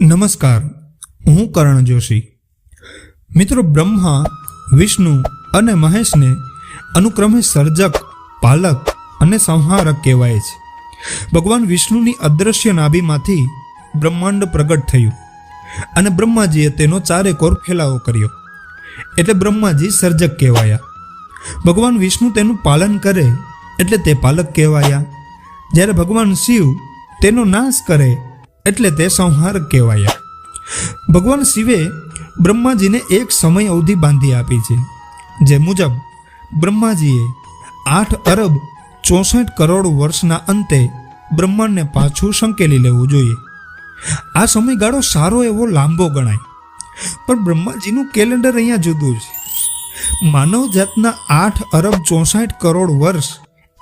નમસ્કાર, હું કરણ જોશી. મિત્રો બ્રહ્મા, વિષ્ણુ અને મહેશને અનુક્રમે સર્જક, પાલક અને સંહારક કહેવાય છે. ભગવાન વિષ્ણુની અદૃશ્ય નાભીમાંથી બ્રહ્માંડ પ્રગટ થયું અને બ્રહ્માજીએ તેનો ચારેકોર ફેલાવો કર્યો. એટલે બ્રહ્માજી સર્જક કહેવાયા. ભગવાન વિષ્ણુ તેનું પાલન કરે એટલે તે પાલક કહેવાયા. જ્યારે ભગવાન શિવ તેનો નાશ કરે એટલે તે સંહાર કહેવાયા. ભગવાન શિવે બ્રહ્માજીને એક સમય અવધિ બાંધી આપી છે, જે મુજબ બ્રહ્માજીએ આઠ અરબ ચોસઠ કરોડ વર્ષના અંતે બ્રહ્માંડને પાછું સંકેલી લેવું જોઈએ. આ સમયગાળો સારો એવો લાંબો ગણાય. પણ બ્રહ્માજીનું કેલેન્ડર અહીંયા જુદું છે. માનવ જાતના આઠ અરબ ચોસઠ કરોડ વર્ષ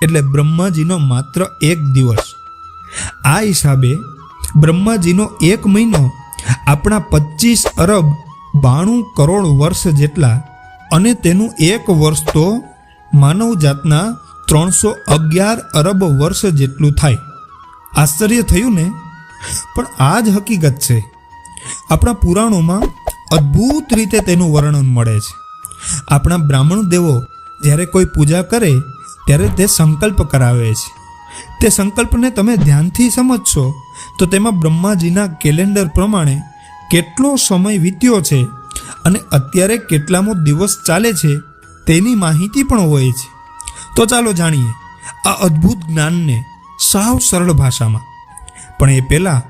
એટલે બ્રહ્માજીનો માત્ર એક દિવસ. આ હિસાબે બ્રહ્માજીનો એક મહિનો આપણા પચીસ અરબ બાણું કરોડ વર્ષ જેટલા અને તેનું એક વર્ષ તો માનવ જાતના ત્રણસો અગિયાર અરબ વર્ષ જેટલું થાય. આશ્ચર્ય થયું ને? પણ આ જ હકીકત છે. આપણા પુરાણોમાં અદ્ભુત રીતે તેનું વર્ણન મળે છે. આપણા બ્રાહ્મણ દેવો જ્યારે કોઈ પૂજા કરે ત્યારે તે સંકલ્પ કરાવે છે. તે સંકલ્પને તમે ધ્યાનથી સમજશો. તો તેમાં બ્રહ્માજીના કેલેન્ડર પ્રમાણે કેટલો સમય વીત્યો છે અને અત્યારે કેટલામો દિવસ ચાલે છે તેની માહિતી પણ હોય છે. તો ચાલો જાણીએ આ અદ્ભુત જ્ઞાનને સાવ સરળ ભાષામાં. પણ એ પહેલાં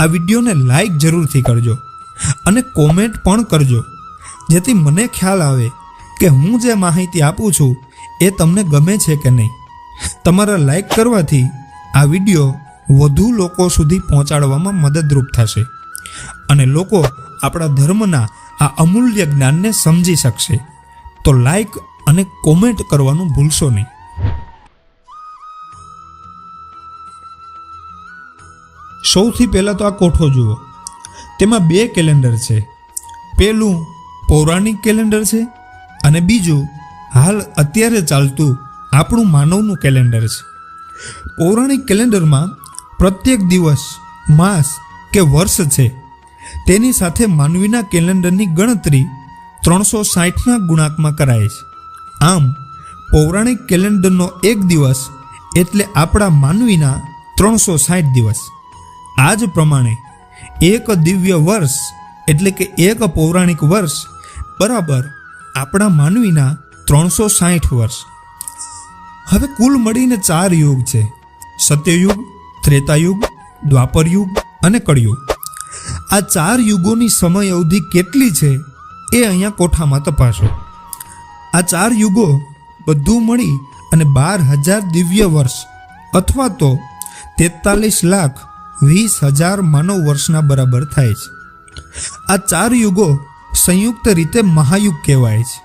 આ વિડીયોને લાઈક જરૂરથી કરજો અને કોમેન્ટ પણ કરજો, જેથી મને ખ્યાલ આવે કે હું જે માહિતી આપું છું એ તમને ગમે છે કે નહીં. તમારા લાઈક કરવાથી આ વીડિયો વધુ લોકો સુધી પહોંચાડવામાં મદદરૂપ થશે અને લોકો આપણા ધર્મના આ અમૂલ્ય જ્ઞાનને સમજી શકશે. તો લાઈક અને કોમેન્ટ કરવાનું ભૂલશો નહીં. સૌથી પહેલાં તો આ કોઠો જુઓ. તેમાં બે કેલેન્ડર છે. પહેલું પૌરાણિક કેલેન્ડર છે અને બીજું હાલ અત્યારે ચાલતું આપણું માનવનું કેલેન્ડર છે. પૌરાણિક કેલેન્ડરમાં પ્રત્યેક દિવસ, માસ કે વર્ષ છે. તેની સાથે માનવીના કેલેન્ડરની ગણતરી ત્રણસો સાઠના ગુણાંકમાં કરાય છે. આમ, પૌરાણિક કેલેન્ડરનો એક દિવસ એટલે આપણા માનવીના ત્રણસો સાઠ દિવસ. આ જ પ્રમાણે એક દિવ્ય વર્ષ એટલે કે એક પૌરાણિક વર્ષ બરાબર આપણા માનવીના ત્રણસો સાઠ વર્ષ. હવે કુલ મળીને ચાર યુગ છે. સત્યયુગ, ત્રેતાયુગ, દ્વાપરયુગ અને કળયુગ. આ ચાર યુગોની સમય અવધિ કેટલી છે એ અહીંયા કોઠામાં તપાસો. આ ચાર યુગો બધું મળી અને બાર હજાર દિવ્ય વર્ષ અથવા તો તેતાલીસ લાખ વીસ હજાર માનવ વર્ષના બરાબર થાય છે. આ ચાર યુગો સંયુક્ત રીતે મહાયુગ કહેવાય છે.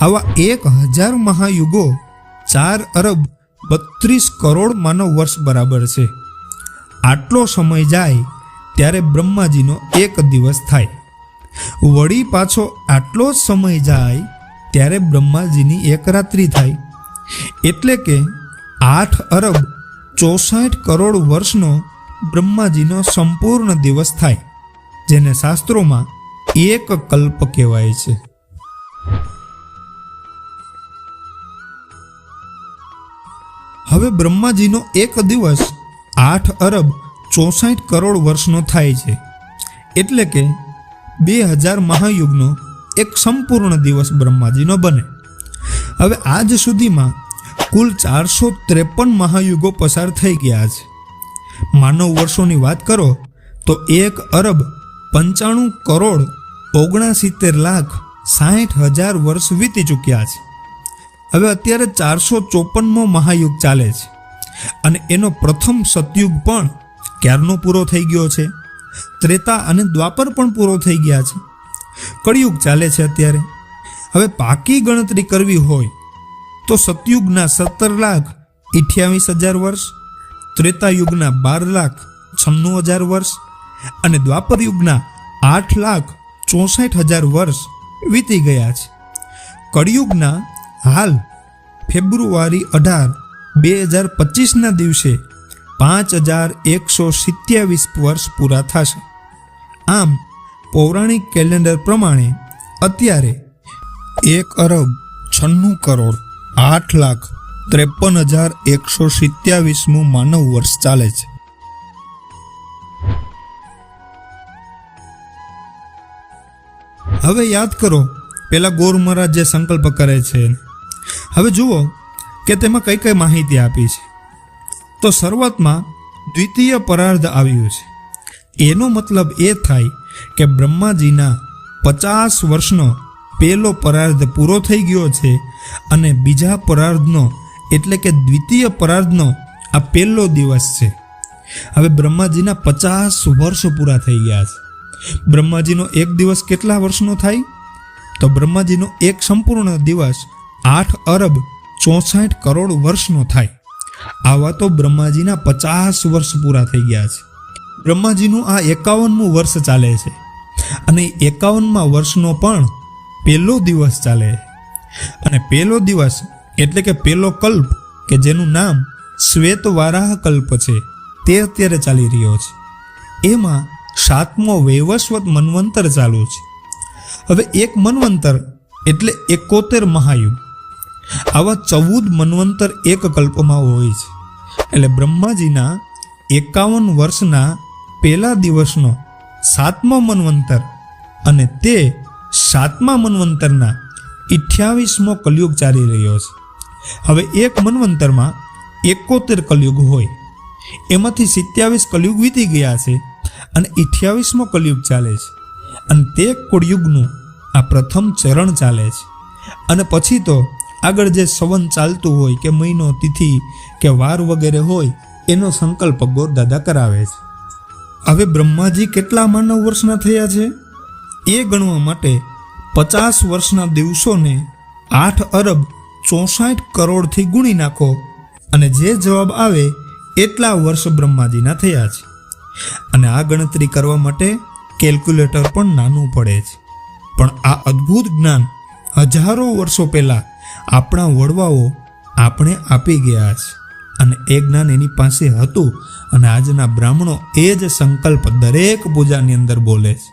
આવા એક હજાર મહાયુગો ચાર અરબ બત્રીસ કરોડ માનવ વર્ષ બરાબર છે. આટલો સમય જાય ત્યારે બ્રહ્માજીનો એક દિવસ થાય. વળી પાછો આટલો જ સમય જાય ત્યારે બ્રહ્માજીની એક રાત્રિ થાય. એટલે કે આઠ અરબ ચોસઠ કરોડ વર્ષનો બ્રહ્માજીનો સંપૂર્ણ દિવસ થાય, જેને શાસ્ત્રોમાં એક કલ્પ કહેવાય છે. હવે બ્રહ્માજીનો એક દિવસ આઠ અરબ ચોસઠ કરોડ વર્ષનો થાય છે. એટલે કે બે હજાર મહાયુગનો એક સંપૂર્ણ દિવસ બ્રહ્માજીનો બને. હવે આજ સુધીમાં કુલ ચારસો ત્રેપન મહાયુગો પસાર થઈ ગયા છે. માનવ વર્ષોની વાત કરો તો એક અરબ પંચાણું કરોડ ઓગણસિત્તેર લાખ સાઠ હજાર વર્ષ વીતી ચૂક્યા છે. હવે અત્યારે ચારસો ચોપનમો મહાયુગ ચાલે છે. અને એનો પ્રથમ સતયુગ પણ ક્યારનો પૂરો થઈ ગયો છે? ત્રેતા અને દ્વાપર પણ પૂરો થઈ ગયા છે. કળિયુગ ચાલે છે અત્યારે. હવે પાકી ગણતરી કરવી હોય તો સતયુગના સત્તર લાખ અઠ્યાવીસ હજાર વર્ષ ત્રેતાયુગના બાર લાખ છન્નું હજાર વર્ષ અને દ્વાપર યુગના આઠ લાખ ચોસઠ હજાર વર્ષ વીતી ગયા છે. કળિયુગના હાલ, ફેબ્રુઆરી અઢાર, બે હજાર પચીસના દિવસે પાંચ હજાર એકસો સિત્યાવીસ વર્ષ પૂરા થશે. આમ, પૌરાણિક કેલેન્ડર પ્રમાણે અત્યારે એક અરબ છન્નું કરોડ આઠ લાખ ત્રેપન હજાર એકસો સિત્યાવીસમું માનવ વર્ષ ચાલે છે. હવે યાદ કરો, પેલા ગોર મહારાજ જે સંકલ્પ કરે છે હવે જુઓ કે તેમાં કઈ કઈ માહિતી આપી છે. તો શરૂઆતમાં દ્વિતીય પરાર્ધ આવ્યું છે. એનો મતલબ એ થાય કે બ્રહ્માજીના પચાસ વર્ષનો પહેલો પરાર્ધ પૂરો થઈ ગયો છે અને બીજા પરાર્ધનો એટલે કે દ્વિતીય પરાર્ધનો આ પહેલો દિવસ છે. હવે બ્રહ્માજીના પચાસ વર્ષ પૂરા થઈ ગયા છે. બ્રહ્માજીનો એક દિવસ કેટલા વર્ષનો થાય? તો બ્રહ્માજીનો એક સંપૂર્ણ દિવસ આઠ અરબ ચોસઠ કરોડ વર્ષનો થાય. આવા તો બ્રહ્માજીના પચાસ વર્ષ પૂરા થઈ ગયા છે. બ્રહ્માજીનું આ એકાવનમું વર્ષ ચાલે છે. અને એકાવનમાં વર્ષનો પણ પહેલો દિવસ ચાલે અને પહેલો દિવસ એટલે કે પહેલો કલ્પ, કે જેનું નામ શ્વેતવારાહ કલ્પ છે, તે અત્યારે ચાલી રહ્યો છે. એમાં સાતમો વૈવસ્વત મન્વંતર ચાલુ છે. હવે એક મન્વંતર એટલે એકોતેર મહાયુગ. આવા ચૌદ મનવંતર એક કલ્પમાં હોય છે. એટલે બ્રહ્માજીના એકાવન વર્ષના પહેલા દિવસનો સાતમો મનવંતર અને તે સાતમા મન્વંતરના અઠ્યાવીસમો કલયુગ ચાલી રહ્યો છે. હવે એક મનવંતરમાં એકોતેર કલયુગ હોય. એમાંથી સિત્યાવીસ કલયુગ વીતી ગયા છે અને અઠ્યાવીસમો કલયુગ ચાલે છે. અને તે કળયુગનું આ પ્રથમ ચરણ ચાલે છે. અને પછી તો આગળ જે સવન ચાલતું હોય કે મહિનો, તિથિ કે વાર વગેરે હોય, એનો સંકલ્પ ગોરદાદા કરાવે છે. હવે બ્રહ્માજી કેટલા માનવ વર્ષના થયા છે? એ ગણવા માટે પચાસ વર્ષના દિવસોને આઠ અરબ ચોસાઠ કરોડથી ગુણી નાખો અને જે જવાબ આવે એટલા વર્ષ બ્રહ્માજીના થયા છે. અને આ ગણતરી કરવા માટે કેલ્ક્યુલેટર પણ નાનું પડે છે. પણ આ અદ્ભુત જ્ઞાન હજારો વર્ષો પહેલાં આપણા વડવાઓ આપણે આપી ગયા છે. અને એ જ્ઞાન એની પાસે હતું અને આજના બ્રાહ્મણો એ જ સંકલ્પ દરેક પૂજાની અંદર બોલે છે.